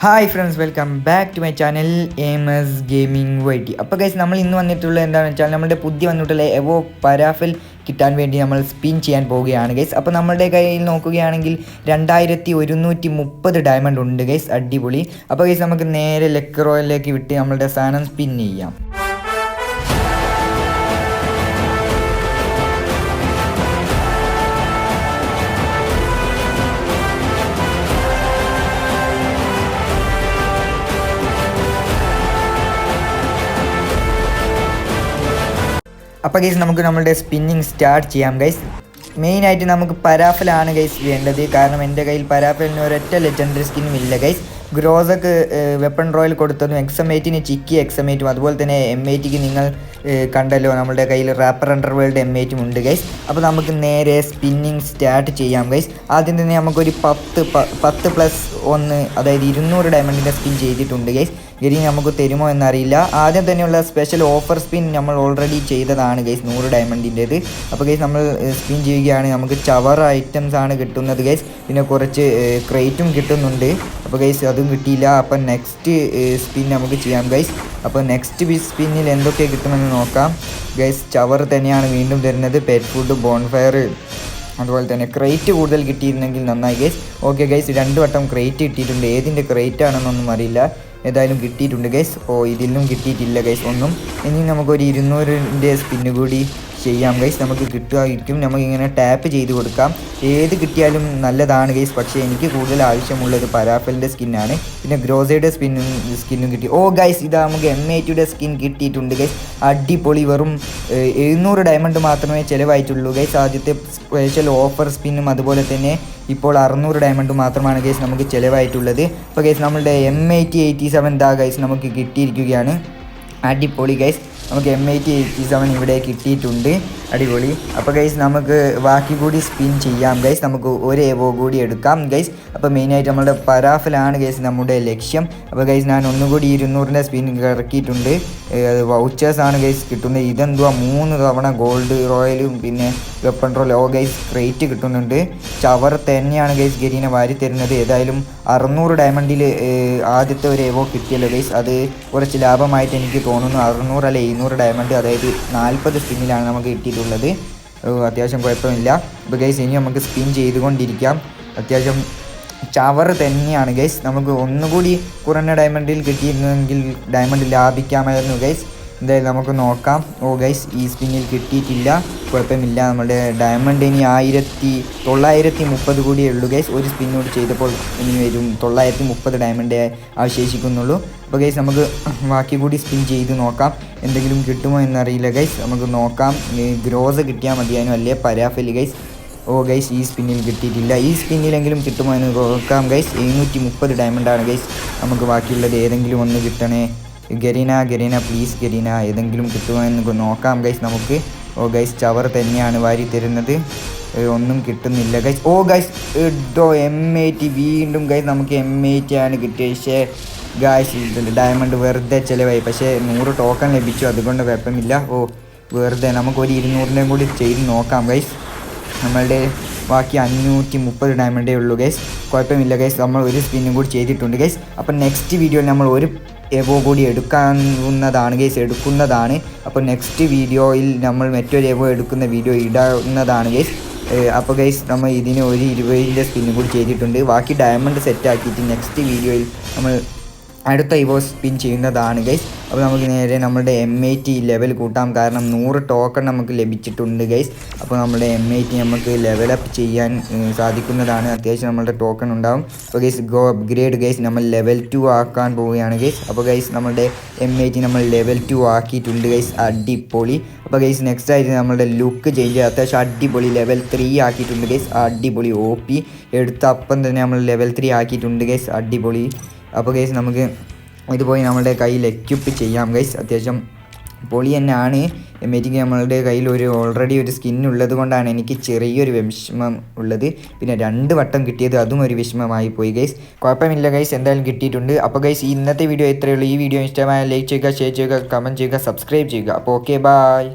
Hi friends welcome back to my channel M S gaming YT അപ്പോൾ guys നമ്മൾ ഇന്ന് വന്നിട്ടുള്ളത് എന്താണെന്ന് വെച്ചാൽ നമ്മുടെ പുതിയ വന്നിട്ടുള്ള എവോ പരാഫിൽ കിട്ടാൻ വേണ്ടി നമ്മൾ സ്പിൻ ചെയ്യാൻ പോവുകയാണ് ഗൈസ് അപ്പോൾ നമ്മുടെ കയ്യിൽ നോക്കുകയാണെങ്കിൽ രണ്ടായിരത്തി ഒരുന്നൂറ്റി മുപ്പത് ഡയമണ്ട് ഉണ്ട് ഗൈസ് അടിപൊളി. അപ്പോൾ ഗൈസ് നമുക്ക് നേരെ ലെക്ക് റോയലിലേക്ക് വിട്ട് നമ്മളുടെ സാധനം സ്പിൻ ചെയ്യാം. അപ്പോൾ ഗൈസ് നമുക്ക് നമ്മളുടെ സ്പിന്നിങ് സ്റ്റാർട്ട് ചെയ്യാം ഗൈസ് മെയിനായിട്ട് നമുക്ക് പരാഫലാണ് ഗൈസ് വേണ്ടത്. കാരണം എന്റെ കയ്യിൽ പരാഫലിന് ഒരൊറ്റ ലെജൻഡറി സ്കിന്നും ഇല്ല ഗൈസ് ഗ്രോസക്ക് വെപ്പൺ റോയൽ കൊടുത്തതും എക്സമേറ്റിന് ചിക്കി എക്സമേറ്റും അതുപോലെ തന്നെ എം എയ്റ്റിക്ക് നിങ്ങൾ കണ്ടല്ലോ നമ്മുടെ കയ്യിൽ റാപ്പർ അണ്ടർ വേൾഡ് എം ഐറ്റും ഉണ്ട് ഗൈസ് അപ്പോൾ നമുക്ക് നേരെ സ്പിന്നിങ് സ്റ്റാർട്ട് ചെയ്യാം ഗൈസ് ആദ്യം തന്നെ നമുക്കൊരു പത്ത് പത്ത് പ്ലസ് ഒന്ന് അതായത് ഇരുന്നൂറ് ഡയമണ്ടിന്റെ സ്പിൻ ചെയ്തിട്ടുണ്ട് ഗൈസ് ഗരി നമുക്ക് തരുമോ എന്നറിയില്ല. ആദ്യം തന്നെയുള്ള സ്പെഷ്യൽ ഓഫർ സ്പിൻ നമ്മൾ ഓൾറെഡി ചെയ്തതാണ് ഗൈസ് നൂറ് ഡയമണ്ടിന്റേത് അപ്പോൾ ഗൈസ് നമ്മൾ സ്പിൻ ചെയ്യുകയാണ്. നമുക്ക് ചവർ ഐറ്റംസ് ആണ് കിട്ടുന്നത് ഗൈസ് പിന്നെ കുറച്ച് ക്രേറ്റും കിട്ടുന്നുണ്ട്. അപ്പോൾ ഗൈസ് അതും കിട്ടിയില്ല. അപ്പം നെക്സ്റ്റ് സ്പിൻ നമുക്ക് ചെയ്യാം ഗൈസ് അപ്പോൾ നെക്സ്റ്റ് സ്പിന്നിൽ എന്തൊക്കെ കിട്ടുമെന്ന് നോക്കാം. ഗൈസ് ചവർ തന്നെയാണ് വീണ്ടും തരുന്നത്. പെറ്റ് ഫുഡ് ബോൺഫയർ അതുപോലെ തന്നെ ക്രേറ്റ് കൂടുതൽ കിട്ടിയിരുന്നെങ്കിൽ നന്നായി ഗൈസ് ഓക്കെ ഗൈസ് രണ്ട് വട്ടം ക്രേറ്റ് കിട്ടിയിട്ടുണ്ട്. ഏതിന്റെ ക്രേറ്റ് ആണെന്നൊന്നും അറിയില്ല. ഏതായാലും കിട്ടിയിട്ടുണ്ട് ഗൈസ് ഓ ഇതിലും കിട്ടിയിട്ടില്ല ഗൈസ് ഒന്നും. ഇനി നമുക്കൊരു ഇരുന്നൂറിന്റെ സ്പിന്ന് കൂടി ചെയ്യാം ഗൈസ് നമുക്ക് കിട്ടുമായിരിക്കും. നമുക്കിങ്ങനെ ടാപ്പ് ചെയ്ത് കൊടുക്കാം. ഏത് കിട്ടിയാലും നല്ലതാണ് ഗൈസ് പക്ഷേ എനിക്ക് കൂടുതൽ ആവശ്യമുള്ളത് പരാഫലിന്റെ സ്കിന്നാണ് പിന്നെ ഗ്രോസയുടെ സ്പിന്നും സ്കിന്നും കിട്ടി. ഓ ഗൈസ് ഇതാ നമുക്ക് എം എ ടിയുടെ സ്കിൻ കിട്ടിയിട്ടുണ്ട് ഗൈസ് അടിപൊളി. വെറും എഴുന്നൂറ് ഡയമണ്ട് മാത്രമേ ചിലവായിട്ടുള്ളൂ ഗൈസ് ആദ്യത്തെ സ്പെഷ്യൽ ഓഫർ സ്പിന്നും അതുപോലെ തന്നെ ഇപ്പോൾ അറുന്നൂറ് ഡയമണ്ട് മാത്രമാണ് ഗൈസ് നമുക്ക് ചിലവായിട്ടുള്ളത്. അപ്പോൾ ഗൈസ് നമ്മളുടെ എം എയ്റ്റി എയ്റ്റി സെവൻ ദാ ഗൈസ് നമുക്ക് കിട്ടിയിരിക്കുകയാണ്. അടിപൊളി ഗൈസ് നമുക്ക് എം എയ്റ്റി എയ്റ്റി സെവൻ ഇവിടെ കിട്ടിയിട്ടുണ്ട്. അടിപൊളി. അപ്പോൾ ഗൈസ് നമുക്ക് ബാക്കി കൂടി സ്പിൻ ചെയ്യാം. ഗൈസ് നമുക്ക് ഒരു എവോ കൂടി എടുക്കാം. ഗൈസ് അപ്പോൾ മെയിനായിട്ട് നമ്മുടെ പരാഫിലാണ് ഗൈസ് നമ്മുടെ ലക്ഷ്യം. അപ്പോൾ ഗൈസ് ഞാൻ ഒന്നുകൂടി ഇരുന്നൂറിന്റെ സ്പിൻ ഇറക്കിയിട്ടുണ്ട്. അത് വൗച്ചേഴ്സ് ആണ് ഗൈസ് കിട്ടുന്നത്. ഇതെന്തുവാ? മൂന്ന് തവണ ഗോൾഡ് റോയലും പിന്നെ വെപ്പൺ റോയൽ ഓ ഗൈസ് റേറ്റ് കിട്ടുന്നുണ്ട്. ചവർ തന്നെയാണ് ഗൈസ് ഗരീനെ വാരി തരുന്നത്. ഏതായാലും അറുന്നൂറ് ഡയമണ്ടിൽ ആദ്യത്തെ ഒരു എവോ കിട്ടിയല്ലോ ഗൈസ് അത് കുറച്ച് ലാഭമായിട്ട് എനിക്ക് തോന്നുന്നു. അറുന്നൂറ് അല്ലെ എഴുന്നൂറ് ഡയമണ്ട് അതായത് നാൽപ്പത് സ്പിന്നിലാണ് നമുക്ക് കിട്ടിയിട്ടുള്ളത് ഏ, അത്യാവശ്യം കുഴപ്പമില്ല. ഇപ്പോൾ ഗൈസ് ഇനി നമുക്ക് സ്പിൻ ചെയ്തുകൊണ്ടിരിക്കാം. അത്യാവശ്യം ചവർ തന്നെയാണ് ഗൈസ് നമുക്ക് ഒന്നുകൂടി കുറഞ്ഞ ഡയമണ്ടിൽ കിട്ടിയിരുന്നെങ്കിൽ ഡയമണ്ട് ലാഭിക്കാമായിരുന്നു ഗൈസ് എന്തായാലും നമുക്ക് നോക്കാം. ഓ ഗൈസ് ഈ സ്പിന്നിൽ കിട്ടിയിട്ടില്ല. കുഴപ്പമില്ല. നമ്മുടെ ഡയമണ്ട് ഇനി ആയിരത്തി തൊള്ളായിരത്തി മുപ്പത് കൂടിയേ ഉള്ളൂ ഗൈസ് ഒരു സ്പിന്നോട് ചെയ്തപ്പോൾ ഇനി വരും തൊള്ളായിരത്തി മുപ്പത് ഡയമണ്ടേ അവശേഷിക്കുന്നുള്ളൂ. അപ്പോൾ ഗൈസ് നമുക്ക് ബാക്കി കൂടി സ്പിൻ ചെയ്ത് നോക്കാം. എന്തെങ്കിലും കിട്ടുമോ എന്നറിയില്ല ഗൈസ് നമുക്ക് നോക്കാം. ഗ്രോസ് കിട്ടിയാൽ മതിയായിരുന്നു അല്ലേ പരാഫലി ഗൈസ് ഓ ഗൈസ് ഈ സ്പിന്നിൽ കിട്ടിയിട്ടില്ല. ഈ സ്പിന്നിലെങ്കിലും കിട്ടുമോ എന്ന് നോക്കാം ഗൈസ് എഴുന്നൂറ്റി മുപ്പത് ഡയമണ്ടാണ് ഗൈസ് നമുക്ക് ബാക്കിയുള്ളത് ഏതെങ്കിലും ഒന്ന് കിട്ടണേ. Garena Garena please Garena. ഏതെങ്കിലും കിട്ടുമോ എന്ന് നോക്കാം ഗൈസ് നമുക്ക്. ഓ ഗൈസ് ചവർ തന്നെയാണ് വാരി തരുന്നത്. ഒന്നും കിട്ടുന്നില്ല. ഗൈസ് ഓ ഗൈസ് ഇട്ടോ എം എ ടി വീണ്ടും ഗൈസ് നമുക്ക് എം എ ടി ആണ് കിട്ടിയത് പക്ഷേ ഗൈസ് ഇതിൽ ഡയമണ്ട് വെറുതെ ചിലവായി. പക്ഷേ നൂറ് ടോക്കൺ ലഭിച്ചു. അതുകൊണ്ട് കുഴപ്പമില്ല. ഓ വെറുതെ. നമുക്കൊരു ഇരുന്നൂറിന്റെയും കൂടി ചെയ്ത് നോക്കാം ഗൈസ് നമ്മളുടെ ബാക്കി അഞ്ഞൂറ്റി മുപ്പത് ഡയമണ്ടേ ഉള്ളൂ ഗൈസ് കുഴപ്പമില്ല ഗൈസ് നമ്മൾ ഒരു സ്പിന്നും കൂടി ചെയ്തിട്ടുണ്ട് ഗൈസ് അപ്പം നെക്സ്റ്റ് വീഡിയോയിൽ നമ്മൾ ഒരു എവോ കൂടി എടുക്കാവുന്നതാണ് ഗൈസ് എടുക്കുന്നതാണ്. അപ്പോൾ നെക്സ്റ്റ് വീഡിയോയിൽ നമ്മൾ മറ്റൊരു എവോ എടുക്കുന്ന വീഡിയോ ഇടാവുന്നതാണ് ഗൈസ് അപ്പോൾ ഗൈസ് നമ്മൾ ഇതിന് ഒരു ഇരുപതിന്റെ സ്പിന്നും കൂടി ചെയ്തിട്ടുണ്ട്. ബാക്കി ഡയമണ്ട് സെറ്റ് ആക്കിയിട്ട് നെക്സ്റ്റ് വീഡിയോയിൽ നമ്മൾ അടുത്ത ഇവോസ് സ്പിൻ ചെയ്യുന്നതാണ് ഗൈസ് അപ്പോൾ നമുക്ക് നേരെ നമ്മുടെ എം ഐ ടി ലെവൽ കൂട്ടാം. കാരണം നൂറ് ടോക്കൺ നമുക്ക് ലഭിച്ചിട്ടുണ്ട് ഗൈസ് അപ്പോൾ നമ്മുടെ എം ഐ ടി നമുക്ക് ലെവലപ്പ് ചെയ്യാൻ സാധിക്കുന്നതാണ്. അത്യാവശ്യം നമ്മുടെ ടോക്കൺ ഉണ്ടാവും. അപ്പോൾ ഗൈസ് ഗോ അപ്ഗ്രേഡ് ഗൈസ് നമ്മൾ ലെവൽ ടു ആക്കാൻ പോവുകയാണ് ഗൈസ് അപ്പോൾ ഗൈസ് നമ്മുടെ എം ഐ ടി നമ്മൾ ലെവൽ ടു ആക്കിയിട്ടുണ്ട് ഗൈസ് അടിപൊളി. അപ്പോൾ ഗൈസ് നെക്സ്റ്റ് ആയിട്ട് നമ്മുടെ ലുക്ക് ചേഞ്ച് ചെയ്യുക അത്യാവശ്യം അടിപൊളി ലെവൽ ത്രീ ആക്കിയിട്ടുണ്ട് ഗൈസ് അടിപൊളി ഒ പി എടുത്ത അപ്പം തന്നെ നമ്മൾ ലെവൽ ത്രീ ആക്കിയിട്ടുണ്ട് ഗൈസ് അടിപൊളി. അപ്പോൾ ഗൈസ് നമുക്ക് ഇത് പോയി നമ്മളുടെ കയ്യിൽ എക്യുപ്പ് ചെയ്യാം ഗൈസ് അത്യാവശ്യം പൊളി തന്നെയാണ്. എമ്മേറ്റിക്ക് നമ്മളുടെ കയ്യിൽ ഒരു ഓൾറെഡി ഒരു സ്കിൻ ഉള്ളത് കൊണ്ടാണ് എനിക്ക് ചെറിയൊരു വിഷമം ഉള്ളത്. പിന്നെ രണ്ട് വട്ടം കിട്ടിയത് അതും ഒരു വിഷമമായി പോയി ഗൈസ് കുഴപ്പമില്ല ഗൈസ് എന്തായാലും കിട്ടിയിട്ടുണ്ട്. അപ്പോൾ ഗൈസ് ഇന്നത്തെ വീഡിയോ ഇത്രയേ ഉള്ളൂ. ഈ വീഡിയോ ഇഷ്ടമായ ലൈക്ക് ചെയ്യുക ഷെയർ ചെയ്യുക കമന്റ് ചെയ്യുക സബ്സ്ക്രൈബ് ചെയ്യുക. അപ്പോൾ ഓക്കെ ബായ്